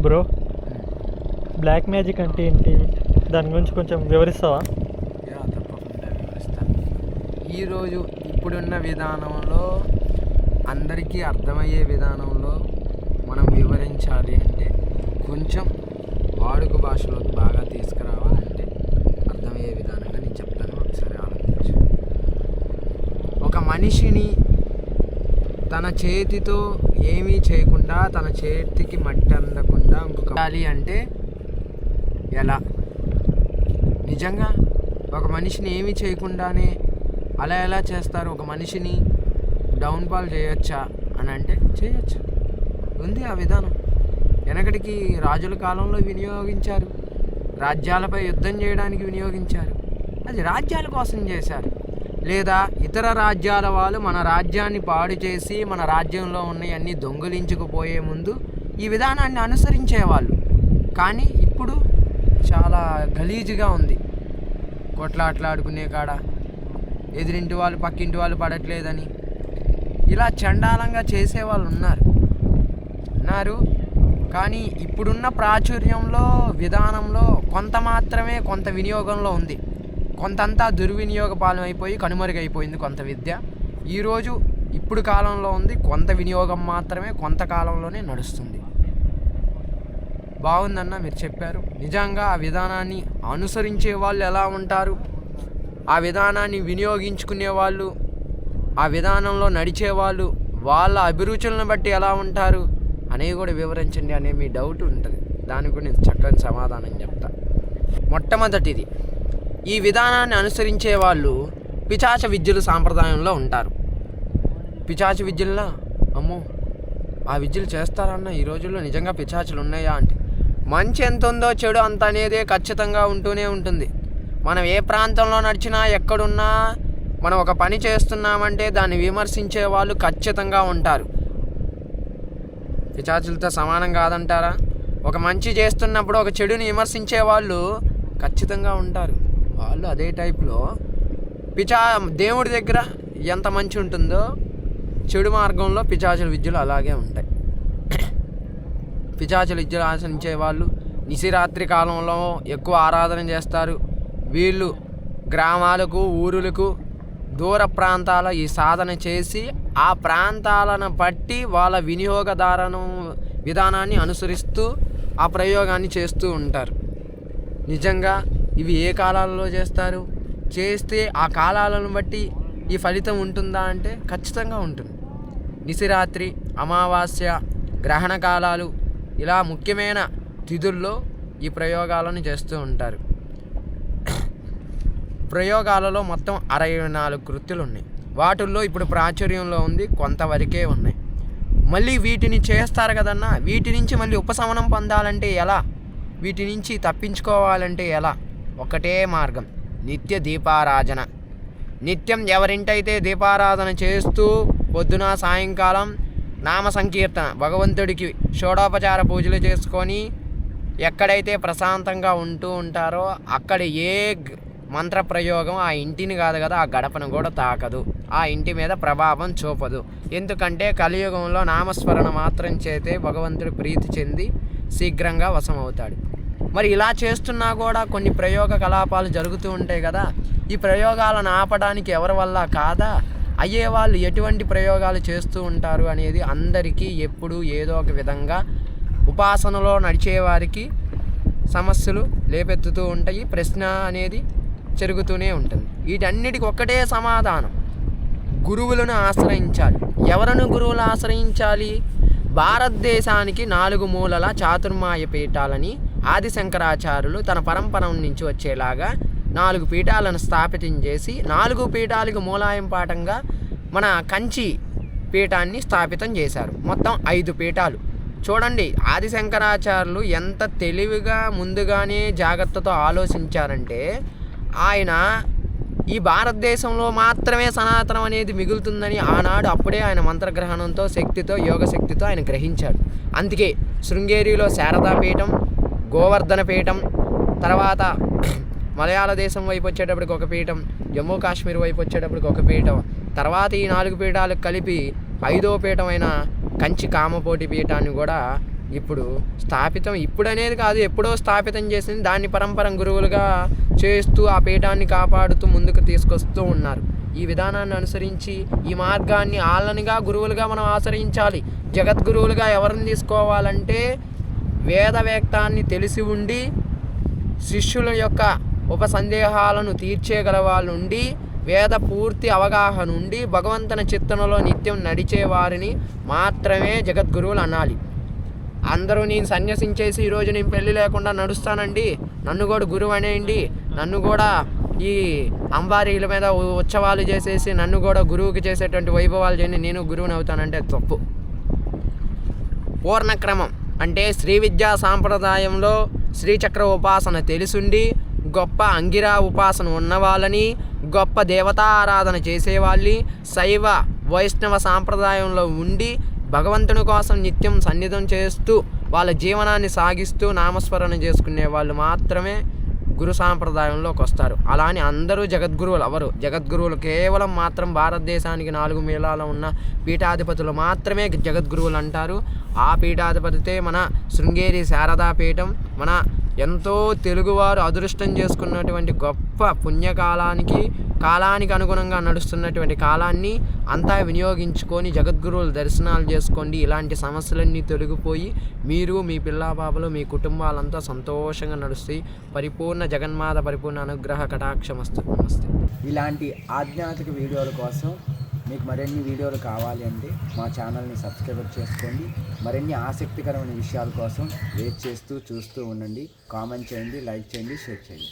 Bro. Black magic అంటే ఏంటి? దాని గురించి కొంచెం వివరిస్తావా? తప్పకుండా వివరిస్తాను ఈరోజు ఇప్పుడున్న విధానంలో అందరికీ అర్థమయ్యే విధానంలో మనం వివరించాలి అంటే కొంచెం వాడుక భాషలోకి బాగా తీసుకురావాలంటే అర్థమయ్యే విధానంగా నేను చెప్తాను. ఒకసారి ఆలోచించు. ఒక మనిషిని తన చేతితో ఏమీ చేయకుండా తన చేతికి మట్టి అందకుండా ఇంకొక అంటే ఎలా? నిజంగా ఒక మనిషిని ఏమీ చేయకుండానే అలా ఎలా చేస్తారు? ఒక మనిషిని డౌన్ఫాల్ చేయొచ్చా అని అంటే చేయొచ్చు. ఉంది ఆ విధానం. వెనకటికి రాజుల కాలంలో వినియోగించారు. రాజ్యాలపై యుద్ధం చేయడానికి వినియోగించారు. అది రాజ్యాల కోసం చేశారు. లేదా ఇతర రాజ్యాల వాళ్ళు మన రాజ్యాన్ని పాడు చేసి మన రాజ్యంలో ఉన్నవన్నీ దొంగిలించుకుపోయే ముందు ఈ విధానాన్ని అనుసరించేవాళ్ళు. కానీ ఇప్పుడు చాలా గలీజుగా ఉంది. కొట్లాట్లాడుకునే కాడ ఎదురింటి వాళ్ళు పక్కింటి వాళ్ళు పడట్లేదని. ఇలా చండాలంగా చేసేవాళ్ళు ఉన్నారు. ఉన్నారు. కానీ ఇప్పుడున్న ప్రాచుర్యంలో విధానంలో కొంత మాత్రమే కొంత వినియోగంలో ఉంది. కొంతంతా దుర్వినియోగపాలం అయిపోయి కనుమరుగైపోయింది కొంత విద్య. ఈరోజు ఇప్పుడు కాలంలో ఉంది. కొంత వినియోగం మాత్రమే కొంతకాలంలోనే నడుస్తుంది. బాగుందన్న మీరు చెప్పారు. నిజంగా ఆ విధానాన్ని అనుసరించే వాళ్ళు ఎలా ఉంటారు? ఆ విధానాన్ని వినియోగించుకునే వాళ్ళు ఆ విధానంలో నడిచే వాళ్ళు వాళ్ళ అభిరుచులను బట్టి ఎలా ఉంటారు అనేవి కూడా వివరించండి అనే మీ డౌట్ ఉంటుంది. దానికి కూడా నేను చక్కని సమాధానం చెప్తా. మొట్టమొదటిది ఈ విధానాన్ని అనుసరించే వాళ్ళు పిచాచ విద్యలు సాంప్రదాయంలో ఉంటారు. పిచాచ విద్యల్లో? అమ్మో! ఆ విద్యలు చేస్తారన్న ఈ రోజుల్లో నిజంగా పిచాచులు ఉన్నాయా అంటే మంచి ఎంత ఉందో చెడు అంత అనేది ఖచ్చితంగా ఉంటూనే ఉంటుంది. మనం ఏ ప్రాంతంలో నడిచినా ఎక్కడున్నా మనం ఒక పని చేస్తున్నామంటే దాన్ని విమర్శించే వాళ్ళు ఖచ్చితంగా ఉంటారు. పిచాచులతో సమానం కాదంటారా? ఒక మంచి చేస్తున్నప్పుడు ఒక చెడుని విమర్శించే వాళ్ళు ఖచ్చితంగా ఉంటారు. వాళ్ళు అదే టైప్లో పిచా దేవుడి దగ్గర ఎంత మంచి ఉంటుందో చెడు మార్గంలో పిచాచుల విద్యలు అలాగే ఉంటాయి. పిచాచులు విద్యలు ఆచరించే వాళ్ళు నిశిరాత్రి కాలంలో ఎక్కువ ఆరాధన చేస్తారు. వీళ్ళు గ్రామాలకు ఊరులకు దూర ప్రాంతాల ఈ సాధన చేసి ఆ ప్రాంతాలను బట్టి వాళ్ళ వినియోగదారను విధానాన్ని అనుసరిస్తూ ఆ ప్రయోగాన్ని చేస్తూ ఉంటారు. నిజంగా ఇవి ఏ కాలాలలో చేస్తారు? చేస్తే ఆ కాలాలను బట్టి ఈ ఫలితం ఉంటుందా అంటే ఖచ్చితంగా ఉంటుంది. నిశిరాత్రి అమావాస్య గ్రహణ కాలాలు ఇలా ముఖ్యమైన తిథుల్లో ఈ ప్రయోగాలను చేస్తూ ఉంటారు. ప్రయోగాలలో మొత్తం అరవై నాలుగు కృత్యులు ఉన్నాయి. వాటిల్లో ఇప్పుడు ప్రాచుర్యంలో ఉంది కొంతవరకే ఉన్నాయి. మళ్ళీ వీటిని చేస్తారు కదన్నా? వీటి నుంచి మళ్ళీ ఉపశమనం పొందాలంటే ఎలా? వీటి నుంచి తప్పించుకోవాలంటే ఎలా? ఒకటే మార్గం నిత్య దీపారాధన. నిత్యం ఎవరింటైతే దీపారాధన చేస్తూ పొద్దున సాయంకాలం నామ సంకీర్తన. భగవంతుడికి షోడోపచార పూజలు చేసుకొని ఎక్కడైతే ప్రశాంతంగా ఉంటూ ఉంటారో అక్కడ ఏ మంత్ర ప్రయోగం ఆ ఇంటిని కాదు కదా ఆ గడపను కూడా తాకదు. ఆ ఇంటి మీద ప్రభావం చూపదు. ఎందుకంటే కలియుగంలో నామస్మరణ మాత్రం చేతే భగవంతుడు ప్రీతి చెంది శీఘ్రంగా వశమవుతాడు. మరి ఇలా చేస్తున్నా కూడా కొన్ని ప్రయోగ కలాపాలు జరుగుతూ ఉంటాయి కదా ఈ ప్రయోగాలను ఆపడానికి ఎవరి వల్ల కాదా? అయ్యే వాళ్ళు ఎటువంటి ప్రయోగాలు చేస్తూ ఉంటారు అనేది అందరికీ ఎప్పుడు ఏదో ఒక విధంగా ఉపాసనలో నడిచేవారికి సమస్యలు లేపెత్తుతూ ఉంటాయి ప్రశ్న అనేది జరుగుతూనే ఉంటుంది. వీటన్నిటికి ఒక్కటే సమాధానం. గురువులను ఆశ్రయించాలి. ఎవరను గురువులు ఆశ్రయించాలి? భారతదేశానికి నాలుగు మూలల చాతుర్మాయ పీఠాలని ఆదిశంకరాచార్యులు తన పరంపర నుంచి వచ్చేలాగా నాలుగు పీఠాలను స్థాపితం చేసి నాలుగు పీఠాలకు మూలాయం పాఠంగా మన కంచి పీఠాన్ని స్థాపితం చేశారు. మొత్తం ఐదు పీఠాలు. చూడండి ఆదిశంకరాచార్యులు ఎంత తెలివిగా ముందుగానే జాగ్రత్తతో ఆలోచించారంటే ఆయన ఈ భారతదేశంలో మాత్రమే సనాతనం అనేది మిగులుతుందని ఆనాడు అప్పుడే ఆయన మంత్రగ్రహణంతో శక్తితో యోగ శక్తితో ఆయన గ్రహించాడు. అందుకే శృంగేరిలో శారదా పీఠం గోవర్ధన పీఠం తర్వాత మలయాళ దేశం వైపు వచ్చేటప్పటికి ఒక పీఠం జమ్మూ కాశ్మీర్ వైపు వచ్చేటప్పటికి ఒక పీఠం. తర్వాత ఈ నాలుగు పీఠాలు కలిపి ఐదో పీఠమైన కంచి కామపోటి పీఠాన్ని కూడా ఇప్పుడు స్థాపితం. ఇప్పుడు అనేది కాదు ఎప్పుడో స్థాపితం చేసింది దాన్ని పరంపరం గురువులుగా చేస్తూ ఆ పీఠాన్ని కాపాడుతూ ముందుకు తీసుకొస్తూ ఉన్నారు. ఈ విధానాన్ని అనుసరించి ఈ మార్గాన్ని ఆలనిగా గురువులుగా మనం ఆచరించాలి. జగద్గురువులుగా ఎవరిని తీసుకోవాలంటే వేదవేక్తాన్ని తెలిసి ఉండి శిష్యుల యొక్క ఉప సందేహాలను తీర్చేగల వాళ్ళు వేద పూర్తి అవగాహన ఉండి భగవంతుని చిత్తనలో నిత్యం నడిచేవారిని మాత్రమే జగద్గురువులు అనాలి. అందరూ నేను సన్యసించేసి ఈరోజు నేను పెళ్ళి లేకుండా నడుస్తానండి. నన్ను కూడా గురువు అనేయండి. నన్ను కూడా ఈ అంబారీల మీద ఉత్సవాలు చేసేసి నన్ను కూడా గురువుకి చేసేటువంటి వైభవాలు చేయండి నేను గురువుని అవుతానంటే తప్పు. పూర్ణక్రమం అంటే శ్రీ విద్యా సాంప్రదాయంలో శ్రీచక్ర ఉపాసన తెలిసుండి గొప్ప అంగిరా ఉపాసన ఉన్నవాళ్ళని గొప్ప దేవతా ఆరాధన చేసేవాళ్ళని శైవ వైష్ణవ సాంప్రదాయంలో ఉండి భగవంతుని కోసం నిత్యం సన్నిధం చేస్తూ వాళ్ళ జీవనాన్ని సాగిస్తూ నామస్మరణ చేసుకునే వాళ్ళు మాత్రమే గురు సాంప్రదాయంలోకి వస్తారు. అలా అని అందరూ జగద్గురువులు ఎవరు? జగద్గురువులు కేవలం మాత్రం భారతదేశానికి నాలుగు మేళాల ఉన్న పీఠాధిపతులు మాత్రమే జగద్గురువులు అంటారు. ఆ పీఠాధిపతితే మన శృంగేరి శారదా పీఠం మన ఎంతో తెలుగువారు అదృష్టం చేసుకున్నటువంటి గొప్ప పుణ్యకాలానికి కాలానికి అనుగుణంగా నడుస్తున్నటువంటి కాలాన్ని అంతా వినియోగించుకొని జగద్గురువుల దర్శనాలు చేసుకోండి. ఇలాంటి సమస్యలన్నీ తొలగిపోయి మీరు మీ పిల్లా మీ కుటుంబాలంతా సంతోషంగా నడుస్తాయి పరిపూర్ణ జగన్మాత పరిపూర్ణ అనుగ్రహ కటాక్షమస్తు నమస్తే ఇలాంటి ఆధ్యాత్మిక వీడియోల కోసం మీకు మరిన్ని వీడియోలు కావాలి అంటే మా ఛానల్ని సబ్స్క్రైబ్ చేసుకోండి. మరిన్ని ఆసక్తికరమైన విషయాల కోసం వెయిట్ చేస్తూ చూస్తూ ఉండండి. కామెంట్ చేయండి లైక్ చేయండి షేర్ చేయండి.